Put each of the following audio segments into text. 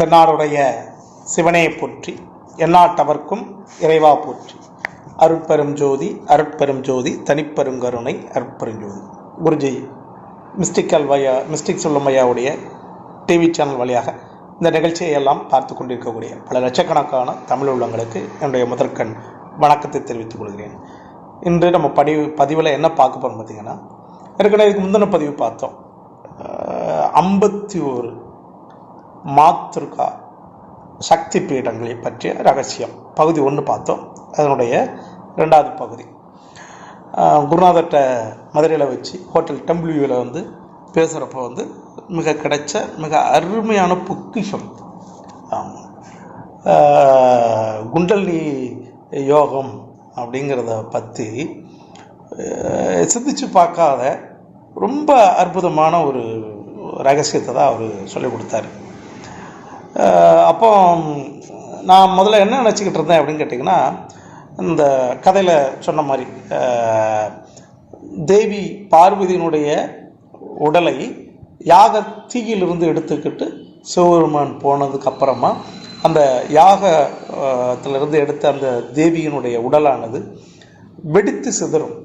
தென்னாடுடைய சிவனே போற்றி எந்நாட்டவர்க்கும் இறைவா போற்றி. அருட்பெரும் ஜோதி அருட்பெரும் ஜோதி தனிப்பெருங்கருணை அருட்பெருஞ்சோதி குருஜி மிஸ்டிக்கல் வையா மிஸ்டிக் சொல்லும் வையாவுடைய டிவி சேனல் வழியாக இந்த நிகழ்ச்சியை எல்லாம் பார்த்து கொண்டிருக்கக்கூடிய பல லட்சக்கணக்கான தமிழ் உள்ளங்களுக்கு என்னுடைய முதற்கண் வணக்கத்தை தெரிவித்துக் கொள்கிறேன். இன்று நம்ம பதிவு பதிவில் என்ன பார்க்க போகிறோம் பார்த்தீங்கன்னா ஏற்கனவே இதுக்கு முந்தின பதிவு பார்த்தோம். ஐம்பத்தி ஒரு மாத்ருகா சக்தி பீடங்களை பற்றிய ரகசியம். பகுதி ஒன்று பார்த்தோம். அதனுடைய ரெண்டாவது பகுதி. குருநாதர்கிட்ட மதுரையில் வச்சு ஹோட்டல் டெம்பிள் வியூவில் வந்து பேசுகிறப்ப வந்து மிக கிடைச்ச மிக அருமையான பொக்கிஷம். ஆமாம் குண்டலினி யோகம் அப்படிங்கிறத பற்றி சிந்திச்சு பார்க்காத ரொம்ப அற்புதமான ஒரு ரகசியத்தை தான் அவர் சொல்லிக் கொடுத்தாரு. அப்போ நான் முதல்ல என்ன நினச்சிக்கிட்டு இருந்தேன் அப்படின்னு கேட்டிங்கன்னா இந்த கதையில் சொன்ன மாதிரி தேவி பார்வதியினுடைய உடலை யாக தீயிலிருந்து எடுத்துக்கிட்டு சிவபெருமான் போனதுக்கு அப்புறமா அந்த யாகத்திலிருந்து எடுத்த அந்த தேவியினுடைய உடலானது வெடித்து சிதறும்.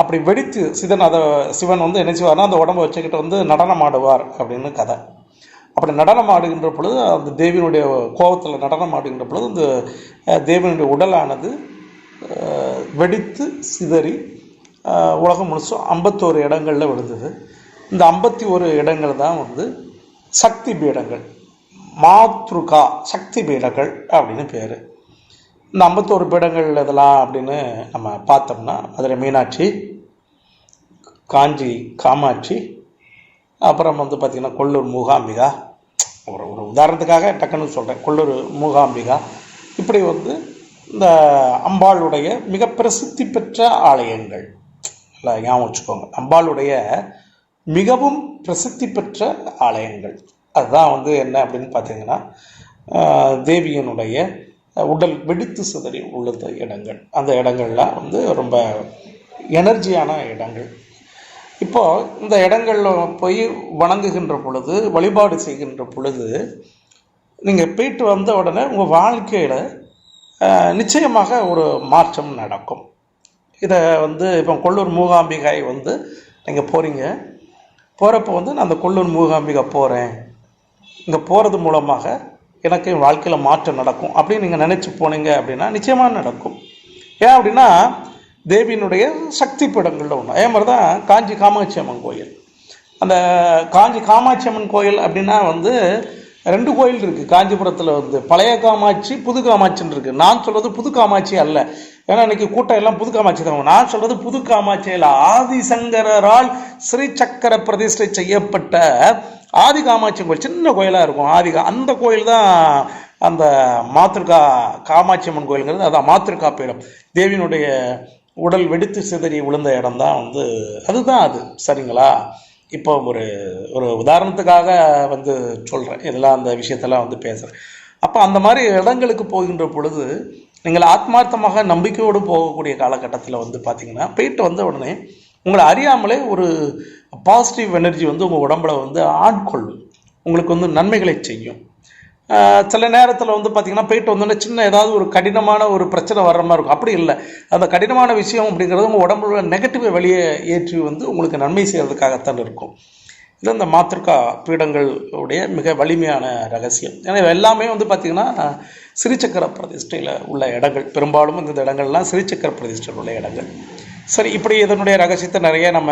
அப்படி வெடித்து சிதன் அதை சிவன் வந்து என்ன செய்வார்னா அந்த உடம்பை வச்சுக்கிட்டு வந்து நடனம் ஆடுவார் அப்படின்னு கதை. அப்படி நடனம் ஆடுகின்ற பொழுது அந்த தேவியினுடைய கோபத்தில் நடனம் ஆடுகின்ற பொழுது அந்த தேவனுடைய தேவியினுடைய உடலானது வெடித்து சிதறி உலகம் முழுசும் ஐம்பத்தோரு இடங்களில் விழுந்தது. இந்த ஐம்பத்தி ஒரு இடங்கள் தான் வந்து சக்தி பீடங்கள். மாத்ருகா சக்தி பீடங்கள் அப்படின்னு பேர். இந்த ஐம்பத்தோரு பீடங்கள் இதெல்லாம் அப்படின்னு நம்ம பார்த்தோம்னா அதில் மீனாட்சி காஞ்சி காமாட்சி அப்புறம் வந்து பார்த்திங்கன்னா கொல்லூர் மூகாம்பிகா ஒரு ஒரு உதாரணத்துக்காக டக்குன்னு சொல்கிறேன் கொள்ளூர் மூகாம்பிகா. இப்படி வந்து இந்த அம்பாளுடைய மிக பிரசித்தி பெற்ற ஆலயங்கள். இல்லை ஞாபகம் வச்சுக்கோங்க. அம்பாளுடைய மிகவும் பிரசித்தி பெற்ற ஆலயங்கள். அதுதான் வந்து என்ன அப்படின்னு பார்த்தீங்கன்னா தேவியனுடைய உடல் வெடித்து சிதறி உள்ள இடங்கள். அந்த இடங்கள்லாம் வந்து ரொம்ப எனர்ஜியான இடங்கள். இப்போ இந்த இடங்களில் போய் வணங்குகின்ற பொழுது வழிபாடு செய்கின்ற பொழுது நீங்கள் போயிட்டு வந்த உடனே உங்கள் வாழ்க்கையில் நிச்சயமாக ஒரு மாற்றம் நடக்கும். இதை வந்து இப்போ கொள்ளூர் மூகாம்பிகை வந்து நீங்கள் போகிறீங்க போகிறப்ப வந்து நான் அந்த கொள்ளூர் மூகாம்பிகை போகிறேன் இங்கே போகிறது மூலமாக எனக்கு வாழ்க்கையில் மாற்றம் நடக்கும். அப்படின்னு நீங்கள் நினச்சி போனீங்க அப்படின்னா நிச்சயமாக நடக்கும். ஏன் அப்படின்னா தேவியினுடைய சக்தி பீடங்களில் ஒன்று அதே மாதிரி தான் காஞ்சி காமாட்சி அம்மன் கோயில். அந்த காஞ்சி காமாட்சி அம்மன் கோயில் அப்படின்னா வந்து ரெண்டு கோயில் இருக்குது காஞ்சிபுரத்தில் வந்து பழைய காமாட்சி புது காமாட்சின்னு இருக்குது நான் சொல்கிறது புது காமாட்சி அல்ல. ஏன்னா இன்னைக்கு கூட்டம் எல்லாம் புது காமாட்சி தான். நான் சொல்கிறது புது காமாட்சி இல்லை ஆதிசங்கரால் ஸ்ரீ சக்கர பிரதிஷ்டை செய்யப்பட்ட ஆதி காமாட்சி கோயில். சின்ன கோயிலாக இருக்கும். ஆதி அந்த கோயில் தான் அந்த மாத்திருக்கா காமாட்சி அம்மன் கோயிலுங்கிறது. அதான் மாத்திருக்கா பீடம். தேவியினுடைய உடல் வெடித்து சிதறி விழுந்த இடம் தான் வந்து அதுதான் அது. சரிங்களா? இப்போ ஒரு ஒரு உதாரணத்துக்காக வந்து சொல்கிறேன் இதெல்லாம் அந்த விஷயத்தெல்லாம் வந்து பேசுகிறேன் அப்போ அந்த மாதிரி இடங்களுக்கு போகின்ற பொழுது நீங்கள் ஆத்மார்த்தமாக நம்பிக்கையோடு போகக்கூடிய காலகட்டத்தில் வந்து பார்த்திங்கன்னா போயிட்டு வந்த உடனே உங்களை அறியாமலே ஒரு பாசிட்டிவ் எனர்ஜி வந்து உங்கள் உடம்புல வந்து ஆட்கொள்ளும். உங்களுக்கு வந்து நன்மைகளை செய்யும். சில நேரத்தில் வந்து பார்த்தீங்கன்னா போயிட்டு வந்தோடனே சின்ன ஏதாவது ஒரு கடினமான ஒரு பிரச்சனை வர்ற மாதிரி இருக்கும். அப்படி இல்லை. அந்த கடினமான விஷயம் அப்படிங்கிறது உங்கள் உடம்புல நெகட்டிவை வெளியே ஏற்றி வந்து உங்களுக்கு நன்மை செய்கிறதுக்காகத்தான் இருக்கும். இது அந்த மாத்திருக்கா பீடங்களுடைய மிக வலிமையான ரகசியம். ஏன்னா எல்லாமே வந்து பார்த்திங்கன்னா சிறிச்சக்கர பிரதிஷ்டையில் உள்ள இடங்கள். பெரும்பாலும் இந்த இடங்கள்லாம் சிறிச்சக்கர பிரதிஷ்டையில் உள்ள இடங்கள். சரி இப்படி இதனுடைய ரகசியத்தை நிறைய நம்ம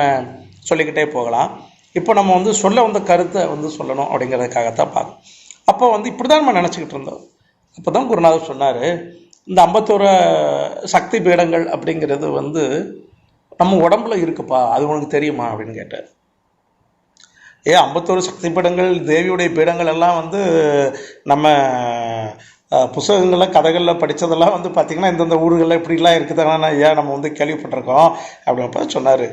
சொல்லிக்கிட்டே போகலாம். இப்போ நம்ம வந்து சொல்ல வந்த கருத்தை வந்து சொல்லணும் அப்படிங்கிறதுக்காகத்தான் பார்க்கணும் அப்போ வந்து இப்படி தான் நம்ம நினச்சிக்கிட்டு இருந்தோம். அப்போ தான் குருநாதர் சொன்னார் இந்த ஐம்பத்தோரு சக்தி பீடங்கள் அப்படிங்கிறது வந்து நம்ம உடம்புல இருக்குப்பா அது உனக்கு தெரியுமா அப்படின்னு கேட்டார். ஏ ஐம்பத்தோரு சக்தி பீடங்கள் தேவியுடைய பீடங்கள் எல்லாம் வந்து நம்ம புஸ்தகங்களில் கதைகளில் படித்ததெல்லாம் வந்து பார்த்திங்கன்னா இந்தந்த ஊர்களில் இப்படிலாம் இருக்குதானா ஐயா நம்ம வந்து கேள்விப்பட்டிருக்கோம்? அப்படின்னப்ப சொன்னார்.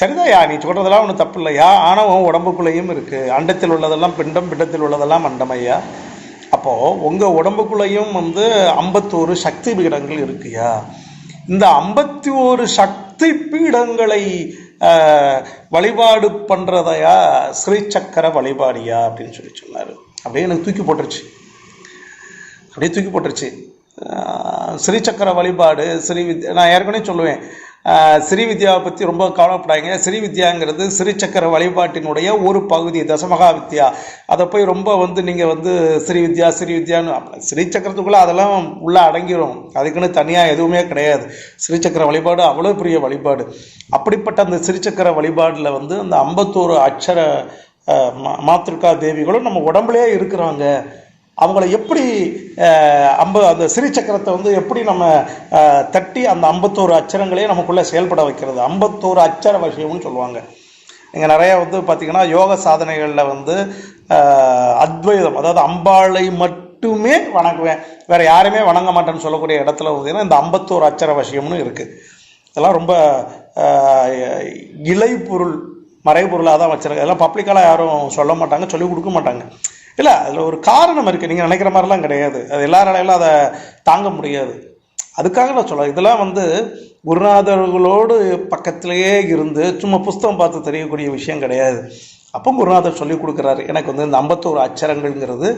சரிதான் நீ சொல்கிறதெல்லாம் ஒன்றும் தப்பு இல்லையா? ஆனால் உன் உடம்புக்குள்ளேயும் இருக்குது அண்டத்தில் உள்ளதெல்லாம் பிண்டம் பிண்டத்தில் உள்ளதெல்லாம் அண்டம் ஐயா. அப்போது உங்கள் உடம்புக்குள்ளேயும் வந்து ஐம்பத்தோரு சக்தி பீடங்கள் இருக்குயா? இந்த ஐம்பத்தி ஒரு சக்தி பீடங்களை வழிபாடு பண்ணுறதையா ஸ்ரீசக்கர வழிபாடியா? அப்படின்னு சொல்லி சொன்னார். அப்படியே எனக்கு தூக்கி போட்டுருச்சு. அப்படியே தூக்கி போட்டுருச்சு. ஸ்ரீசக்கர வழிபாடு ஸ்ரீ வித்யா நான் ஏற்கனவே சொல்லுவேன். ஸ்ரீ வித்யாவை பற்றி ரொம்ப கவலைப்படாங்க ஸ்ரீ வித்யாங்கிறது ஸ்ரீசக்கர வழிபாட்டினுடைய ஒரு பகுதி தசமகா வித்யா அதை போய் ரொம்ப வந்து நீங்கள் வந்து ஸ்ரீ வித்யா ஸ்ரீ வித்யான்னு ஸ்ரீசக்கரத்துக்குள்ளே அதெல்லாம் உள்ளே அடங்கிடும் அதுக்குன்னு தனியாக எதுவுமே கிடையாது. ஸ்ரீசக்கர வழிபாடு அவ்வளோ பெரிய வழிபாடு. அப்படிப்பட்ட அந்த ஸ்ரீசக்கர வழிபாடில் வந்து அந்த ஐம்பத்தோரு அக்ஷர மா- மாத்திருக்கா தேவிகளும் நம்ம உடம்புலேயே இருக்கிறாங்க. அவங்கள எப்படி அம்ப அந்த சிறி சக்கரத்தை வந்து எப்படி நம்ம தட்டி அந்த ஐம்பத்தோரு அச்சரங்களையே நமக்குள்ளே செயல்பட வைக்கிறது. ஐம்பத்தோரு அச்சர விஷயம்னு சொல்லுவாங்க. இங்கே நிறையா வந்து பார்த்திங்கன்னா யோக சாதனைகளில் வந்து அத்வைதம் அதாவது அம்பாளை மட்டுமே வணங்குவேன். வேறு யாருமே வணங்க மாட்டேன்னு சொல்லக்கூடிய இடத்துல பார்த்தீங்கன்னா இந்த ஐம்பத்தோரு அச்சர விஷயம்னு இருக்குது இதெல்லாம் ரொம்ப இலை பொருள் மறைபொருளாக தான் வச்சிருக்காங்க. இதெல்லாம் பப்ளிக்கெல்லாம் யாரும் சொல்ல மாட்டாங்க சொல்லிக் கொடுக்க மாட்டாங்க. இல்லை அதில் ஒரு காரணம் இருக்குது நீங்கள் நினைக்கிற மாதிரிலாம் கிடையாது. அது எல்லாராலையும் அதை தாங்க முடியாது. அதுக்காக நான் சொல்ல இதெல்லாம் வந்து குருநாதர்களோடு பக்கத்திலேயே இருந்து சும்மா புஸ்தகம் பார்த்து தெரியக்கூடிய விஷயம் கிடையாது. அப்போ குருநாதர் சொல்லி கொடுக்குறாரு. எனக்கு வந்து இந்த ஐம்பத்தோரு அச்சரங்கள்ங்கிறது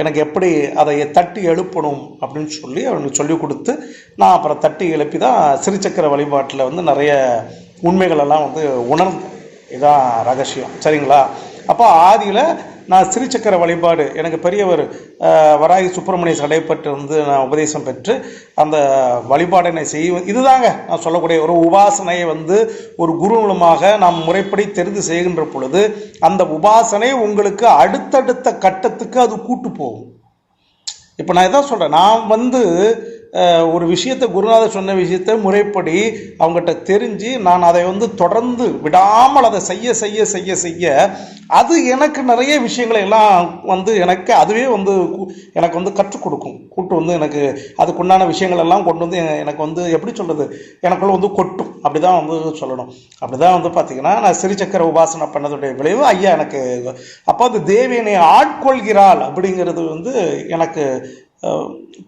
எனக்கு எப்படி அதை தட்டி எழுப்பணும் அப்படின்னு சொல்லி அவனுக்கு சொல்லி கொடுத்து நான் அப்புறம் தட்டி எழுப்பி தான் சிறுச்சக்கர வழிபாட்டில் வந்து நிறைய உண்மைகளெல்லாம் வந்து உணர்ந்தேன். இதுதான் ரகசியம். சரிங்களா? அப்போ ஆதியில் நான் சிறுசக்கர வழிபாடு எனக்கு பெரியவர் வராகி சுப்பிரமணிய சடைப்பட்டு வந்து நான் உபதேசம் பெற்று அந்த வழிபாடினை செய்வேன் இதுதாங்க நான் சொல்லக்கூடிய ஒரு உபாசனையை வந்து ஒரு குரு மூலமாக நாம் முறைப்படி தெரிந்து செய்கின்ற பொழுது அந்த உபாசனை உங்களுக்கு அடுத்தடுத்த கட்டத்துக்கு அது கூட்டு போகும். இப்போ நான் இதான் சொல்கிறேன் நான் வந்து ஒரு விஷயத்தை குருநாதர் சொன்ன விஷயத்தை முறைப்படி அவங்ககிட்ட தெரிஞ்சு நான் அதை வந்து தொடர்ந்து விடாமல் அதை செய்ய செய்ய செய்ய செய்ய அது எனக்கு நிறைய விஷயங்களை எல்லாம் வந்து எனக்கு அதுவே வந்து எனக்கு வந்து கற்றுக் கொடுக்கும். கூட்டு வந்து எனக்கு அதுக்குண்டான விஷயங்கள் எல்லாம் கொண்டு வந்து எனக்கு வந்து எப்படி சொல்கிறது எனக்குள்ள வந்து கொட்டும். அப்படி தான் வந்து சொல்லணும். அப்படி தான் வந்து பார்த்திங்கன்னா நான் சிறுசக்கர உபாசனை பண்ணதுடைய விளைவு. ஐயா எனக்கு அப்போ அந்த தேவியனை ஆட்கொள்கிறாள் அப்படிங்கிறது வந்து எனக்கு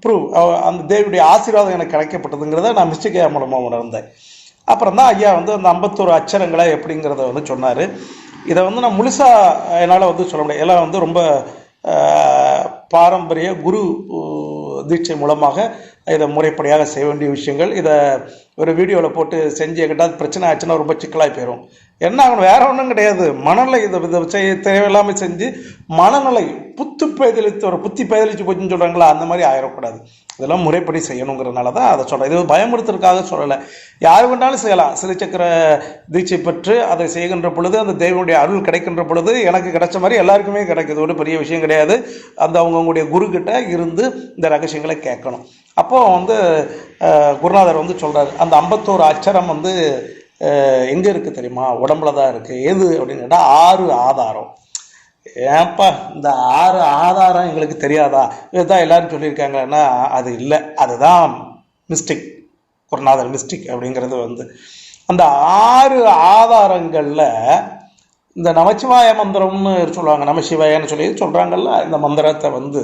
ப்ரூவ் அந்த தேவியுடைய ஆசீர்வாதம் எனக்கு கிடைக்கப்பட்டதுங்கிறத நான் மிஸ்டேக் மூலமாக உணர்ந்தேன். அப்புறம் தான் ஐயா வந்து அந்த ஐம்பத்தோரு அச்சரங்களை எப்படிங்கிறத வந்து சொன்னார். இதை வந்து நான் முழுசாக என்னால் வந்து சொல்ல முடியாது எல்லாம் வந்து ரொம்ப பாரம்பரிய குரு தீட்சை மூலமாக இதை முறைப்படியாக செய்ய வேண்டிய விஷயங்கள். இதை ஒரு வீடியோவில் போட்டு செஞ்சு எங்கிட்டாவது பிரச்சனை ஆச்சுன்னா ரொம்ப சிக்கலாகி போயிடும் என்ன ஆகணும்? வேற ஒன்றும் கிடையாது. மனநிலை இதை இதை செய்ய தேவையில்லாமல் செஞ்சு மனநிலை புத்து பேதலித்து ஒரு புத்தி பேதலிச்சு போச்சுன்னு சொல்கிறாங்களா அந்த மாதிரி ஆயிடக்கூடாது இதெல்லாம் முறைப்படி செய்யணுங்கிறனால தான் அதை சொல்கிறேன் இது பயமுறுத்துறதுக்காக சொல்லலை. யார் வேண்டாலும் செய்யலாம். சிறுச்சக்கர தீட்சை பெற்று அதை செய்கின்ற பொழுது அந்த தெய்வனுடைய அருள் கிடைக்கின்ற பொழுது எனக்கு கிடைச்ச மாதிரி எல்லாருக்குமே கிடைக்குது. ஒரு பெரிய விஷயம் கிடையாது. அந்த அவங்கவுங்களுடைய குரு இருந்து இந்த ரகசியங்களை கேட்கணும். அப்போது வந்து குருநாதர் வந்து சொல்கிறார் அந்த ஐம்பத்தோரு அச்சரம் வந்து எங்கே இருக்குது தெரியுமா? உடம்புல தான் இருக்குது எது? அப்படின்னு கேட்டால் ஆறு ஆதாரம். ஏன்ப்பா இந்த ஆறு ஆதாரம் எங்களுக்கு தெரியாதா? இதுதான் எல்லாரும் சொல்லியிருக்காங்கன்னா அது இல்லை. அதுதான் மிஸ்டேக். குருநாதர் மிஸ்டேக் அப்படிங்கிறது வந்து அந்த ஆறு ஆதாரங்களில் இந்த நமச்சிவாய மந்திரம்னு சொல்லுவாங்க நமசிவாயன்னு சொல்லி சொல்கிறாங்கல்ல இந்த மந்திரத்தை வந்து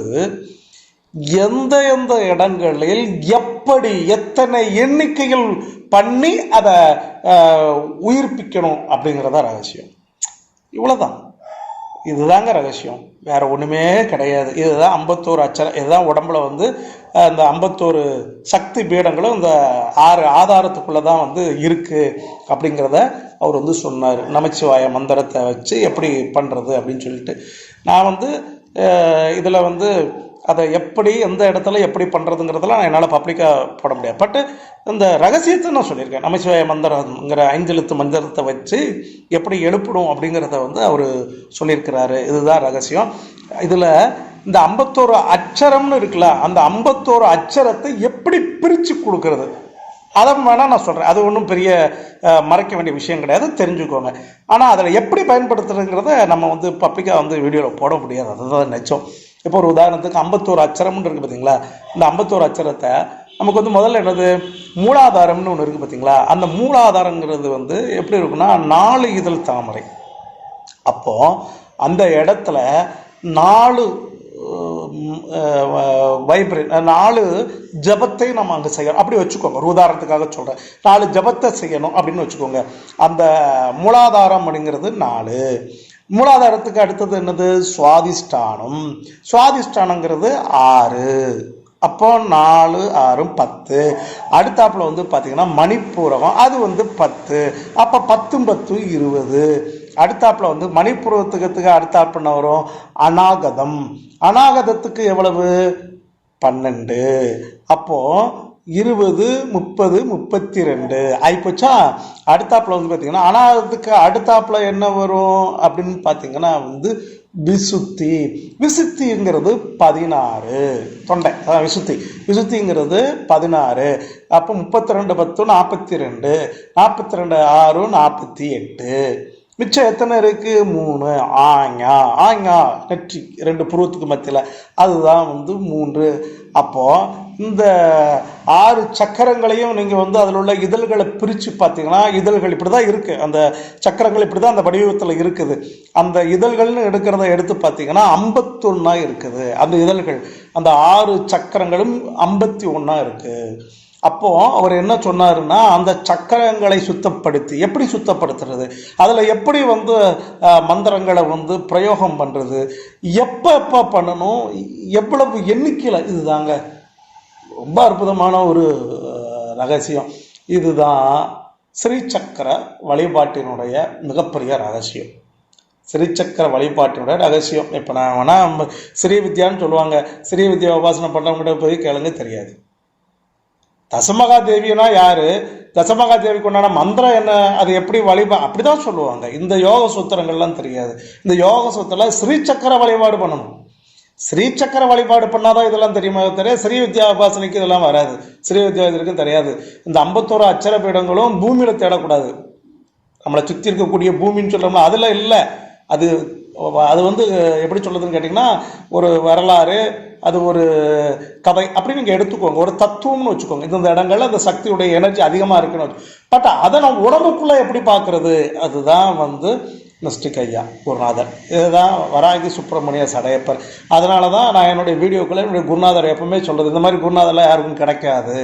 எந்த எந்த இடங்களில் எப்படி எத்தனை எண்ணிக்கையில் பண்ணி அதை உயிர்ப்பிக்கணும் அப்படிங்கிறத ரகசியம். இவ்வளோதான் இதுதாங்க ரகசியம். வேற ஒன்றுமே கிடையாது. இதுதான் ஐம்பத்தோரு அச்சரம் இதுதான் உடம்புல வந்து அந்த இந்த ஐம்பத்தோரு சக்தி பீடங்களும் இந்த ஆறு ஆதாரத்துக்குள்ளே தான் வந்து இருக்குது அப்படிங்கிறத அவர் வந்து சொன்னார். நமச்சிவாய மந்திரத்தை வச்சு எப்படி பண்ணுறது அப்படின்னு சொல்லிட்டு. நான் வந்து இதில் வந்து அதை எப்படி எந்த இடத்துல எப்படி பண்ணுறதுங்கிறதெல்லாம் என்னால் பப்ளிக்காக போட முடியாது. பட் இந்த ரகசியத்தை நான் சொல்லியிருக்கேன். நமசிவாய மந்திரங்கிற ஐந்தெழுத்து மந்திரத்தை வச்சு எப்படி எழுப்பணும் அப்படிங்கிறத வந்து அவர் சொல்லியிருக்கிறாரு. இதுதான் ரகசியம். இதில் இந்த ஐம்பத்தோரு அச்சரம்னு இருக்குல்ல அந்த ஐம்பத்தோரு அச்சரத்தை எப்படி பிரித்து கொடுக்கறது? அதை வேணால் நான் சொல்கிறேன் அது ஒன்றும் பெரிய மறைக்க வேண்டிய விஷயம் கிடையாது. தெரிஞ்சுக்கோங்க. ஆனால் அதில் எப்படி பயன்படுத்துறதுங்கிறத நம்ம வந்து பப்ளிக்காக வந்து வீடியோவில் போட முடியாது. அதுதான் நிச்சயம் இப்போ ஒரு உதாரணத்துக்கு ஐம்பத்தோரு அச்சரம்னு இருக்குது பார்த்தீங்களா இந்த ஐம்பத்தோரு அச்சரத்தை நமக்கு வந்து முதல்ல என்னது? மூலாதாரம்னு ஒன்று இருக்குது பார்த்தீங்களா அந்த மூலாதாரங்கிறது வந்து எப்படி இருக்குன்னா நாலு இதழ் தாமரை. அப்போ அந்த இடத்துல நாலு வைப்ரேட் நாலு ஜபத்தை நம்ம அங்கே செய்யணும். அப்படி வச்சுக்கோங்க. ஒரு உதாரணத்துக்காக சொல்கிறேன் நாலு ஜபத்தை செய்யணும் அப்படின்னு வச்சுக்கோங்க. அந்த மூலாதாரம் அப்படிங்கிறது நாலு. மூலாதாரத்துக்கு அடுத்தது என்னது? சுவாதிஷ்டானம். சுவாதிஷ்டானங்கிறது ஆறு. அப்போ நாலு ஆறும் பத்து. அடுத்தாப்புல வந்து பார்த்தீங்கன்னா மணிப்பூரகம் அது வந்து பத்து. அப்போ பத்தும் பத்தும் இருபது. அடுத்தாப்புல வந்து மணிப்பூரத்துக்கு அடுத்தாப்புன்னு வரும்? அநாகதம். அநாகதத்துக்கு எவ்வளவு? பன்னெண்டு. அப்போது இருபது முப்பது முப்பத்தி ரெண்டு ஆயிப்போச்சா? அடுத்தாப்பில் வந்து பார்த்தீங்கன்னா அதுக்கு அடுத்தாப்பில் என்ன வரும் அப்படின்னு பார்த்தீங்கன்னா வந்து விசுத்தி. விசுத்திங்கிறது பதினாறு. தொண்டை. அதான் விசுத்தி. விசுத்திங்கிறது பதினாறு. அப்போ முப்பத்தி ரெண்டு பத்து நாற்பத்தி ரெண்டு நாற்பத்தி ரெண்டு ஆறு நாற்பத்தி எட்டு மிச்சம் எத்தனை இருக்குது மூணு. ஆங்கா ஆங்கா நெற்றி. ரெண்டு புருவத்துக்கு மத்தியில். அதுதான் வந்து மூன்று. அப்போ இந்த ஆறு சக்கரங்களையும் நீங்கள் வந்து அதில் உள்ள இதழ்களை பிரித்து பார்த்தீங்கன்னா இதழ்கள் இப்படி தான் இருக்குது அந்த சக்கரங்கள் இப்படி தான் அந்த வடிவத்தில் இருக்குது. அந்த இதழ்கள்னு எடுக்கிறத எடுத்து பார்த்தீங்கன்னா ஐம்பத்தொன்னா இருக்குது. அந்த இதழ்கள் அந்த ஆறு சக்கரங்களும் ஐம்பத்தி ஒன்றா இருக்குது அப்போ அவர் என்ன சொன்னாருன்னா அந்த சக்கரங்களை சுத்தப்படுத்தி எப்படி சுத்தப்படுத்துறது? அதில் எப்படி வந்து மந்திரங்களை வந்து பிரயோகம் பண்ணுறது எப்போ எப்போ பண்ணணும்? எவ்வளவு எண்ணிக்கையில்? இதுதாங்க. ரொம்ப அற்புதமான ஒரு ரகசியம். இதுதான் ஸ்ரீசக்கர வழிபாட்டினுடைய மிகப்பெரிய ரகசியம். ஸ்ரீசக்கர வழிபாட்டினுடைய ரகசியம். இப்போ நான் வேணால் ஸ்ரீ வித்யான்னு சொல்லுவாங்க. ஸ்ரீ வித்யா உபாசனை பண்ணுறவங்ககிட்ட போய் கேளுங்க தெரியாது. தசமகா தேவினா யாரு? தசமகா தேவிக்கு உண்டான மந்திரம் என்ன? அது எப்படி வழிபா அப்படிதான் சொல்லுவாங்க. இந்த யோக சூத்திரங்கள்லாம் தெரியாது. இந்த யோக சூத்திரம் ஸ்ரீசக்கர வழிபாடு பண்ணணும். ஸ்ரீசக்கர வழிபாடு பண்ணாதான் இதெல்லாம் தெரியுமா? தெரியாது. ஸ்ரீ வித்யா உபாசனைக்கு இதெல்லாம் வராது. ஸ்ரீ வித்யாபாசனைக்கும் தெரியாது. இந்த ஐம்பத்தோரு அச்சர பீடங்களும் பூமியில தேடக்கூடாது. நம்மளை சுற்றி இருக்கக்கூடிய பூமின்னு சொல்கிறோம்னா அதில் இல்லை. அது அது வந்து எப்படி சொல்லுதுன்னு கேட்டிங்கன்னா ஒரு வரலாறு அது ஒரு கதை அப்படின்னு நீங்கள் எடுத்துக்கோங்க. ஒரு தத்துவம்னு வச்சுக்கோங்க. இந்த இடங்கள்ல அந்த சக்தியுடைய எனர்ஜி அதிகமாக இருக்குன்னு பட் அதை நம்ம உடம்புக்குள்ளே எப்படி பார்க்குறது? அதுதான் வந்து மிஸ்டிக் ஐயா குருநாதர். இதுதான் வராகி சுப்பிரமணிய சடையப்பர். அதனால தான் நான் என்னுடைய வீடியோக்குள்ளே என்னுடைய குருநாதர் எப்பவுமே சொல்கிறது இந்த மாதிரி குருநாதர்லாம் யாருக்கும் கிடைக்காது.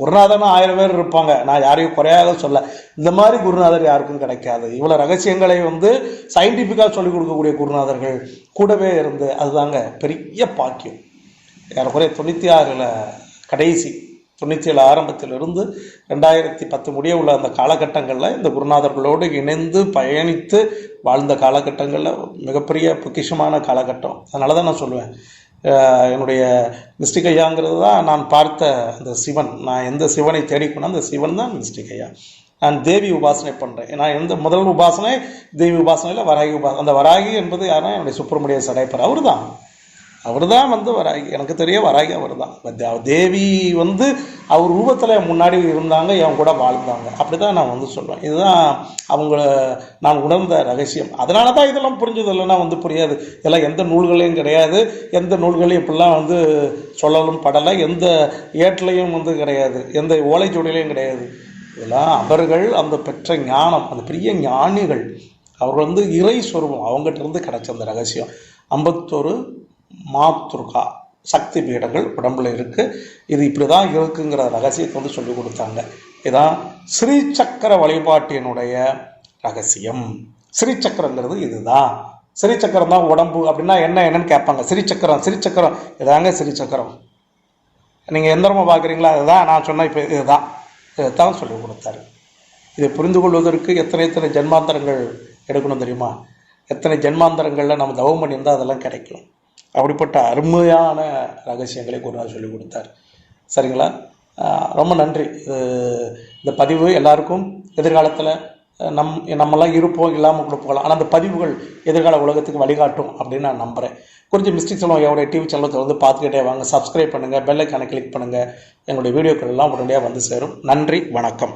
குருநாதர்னு ஆயிரம் பேர் இருப்பாங்க. நான் யாரையும் குறையாக சொல்ல இந்த மாதிரி குருநாதர் யாருக்கும் கிடைக்காது. இவ்வளோ ரகசியங்களை வந்து சயின்டிஃபிக்காக சொல்லிக் கொடுக்கக்கூடிய குருநாதர்கள் கூடவே இருந்து அதுதாங்க பெரிய பாக்கியம். ஏறக்குறைய தொண்ணூற்றி ஆறில் கடைசி தொண்ணூற்றி ஏழு ஆரம்பத்திலிருந்து ரெண்டாயிரத்தி பத்து முடிய உள்ள அந்த காலகட்டங்களில் இந்த குருநாதர்களோடு இணைந்து பயணித்து வாழ்ந்த காலகட்டங்களில் மிகப்பெரிய பொக்கிஷமான காலகட்டம். அதனால தான் நான் சொல்லுவேன். என்னுடைய மிஸ்டிக் ஐயாங்கிறது தான் நான் பார்த்த அந்த சிவன். நான் எந்த சிவனை தேடிக்கணும் அந்த சிவன் தான் மிஸ்டிக் ஐயா. நான் தேவி உபாசனை பண்ணுறேன் நான் எந்த முதல் உபாசனை? தேவி உபாசனையில் வராகி உபாசனை அந்த வராகி என்பது யாருன்னா என்னுடைய சுப்பிரமணிய சடைப்பர். அவர் தான் அவர் தான் வந்து வராகி. எனக்கு தெரிய வராகி அவர் தான் தேவி வந்து அவர் ரூபத்தில் முன்னாடி இருந்தாங்க என் கூட வாழ்ந்தாங்க. அப்படி தான் நான் வந்து சொல்லுவேன் இதுதான் அவங்கள நான் உணர்ந்த ரகசியம். அதனால தான் இதெல்லாம் புரிஞ்சது இல்லைன்னா வந்து புரியாது. இதெல்லாம் எந்த நூல்களையும் கிடையாது. எந்த நூல்களையும் இப்படிலாம் வந்து சொல்லலும் படலை. எந்த ஏட்லையும் வந்து கிடையாது. எந்த ஓலைச்சுவடிலையும் கிடையாது. இதெல்லாம் அவர்கள் அந்த பெற்ற ஞானம் அந்த பெரிய ஞானிகள். அவர்கள் வந்து இறை சொருபம். அவங்ககிட்ட இருந்து கிடைச்ச அந்த ரகசியம். ஐம்பத்தொரு மாத்ருகா சக்தி பீடங்கள் உடம்புல இருக்குது இது இப்படி தான் இருக்குங்கிற ரகசியத்தை வந்து சொல்லி கொடுத்தாங்க. இதுதான் ஸ்ரீ சக்கர வழிபாட்டினுடைய ரகசியம். ஸ்ரீ சக்கரங்கிறது இதுதான். ஸ்ரீ சக்கரம் தான் உடம்பு அப்படின்னா என்ன என்னன்னு கேட்பாங்க. ஸ்ரீ சக்கரம் ஸ்ரீ சக்கரம் இதாங்க ஸ்ரீ சக்கரம் நீங்கள் எந்திரமாக பார்க்குறீங்களா அதுதான் நான் சொன்ன இப்போ இதுதான். இதைத்தான் சொல்லி கொடுத்தாரு. இதை புரிந்து கொள்வதற்கு எத்தனை எத்தனை ஜென்மாந்தரங்கள் எடுக்கணும் தெரியுமா? எத்தனை ஜென்மாந்தரங்களில் நம்ம தவம் பண்ணியிருந்தால் அதெல்லாம் கிடைக்கும். அப்படிப்பட்ட அருமையான ரகசியங்களை குருநாதர் சொல்லிக் கொடுத்தார். சரிங்களா? ரொம்ப நன்றி. இது இந்த பதிவு எல்லாருக்கும் எதிர்காலத்தில் நம் நம்மெல்லாம் இருப்போம் இல்லாமல் கூட போகலாம். ஆனால் அந்த பதிவுகள் எதிர்கால உலகத்துக்கு வழிகாட்டும் அப்படின்னு நான் நம்புகிறேன் குறித்து மிஸ்டேக் சொல்லுவோம் எவ்வளோ டிவி சேனலை தொடர்ந்து பார்த்துக்கிட்டே வாங்க. சப்ஸ்கிரைப் பண்ணுங்கள் பெல்லைக்கான கிளிக் பண்ணுங்கள் எங்களுடைய வீடியோக்கள் எல்லாம் உடனடியாக வந்து சேரும். நன்றி வணக்கம்.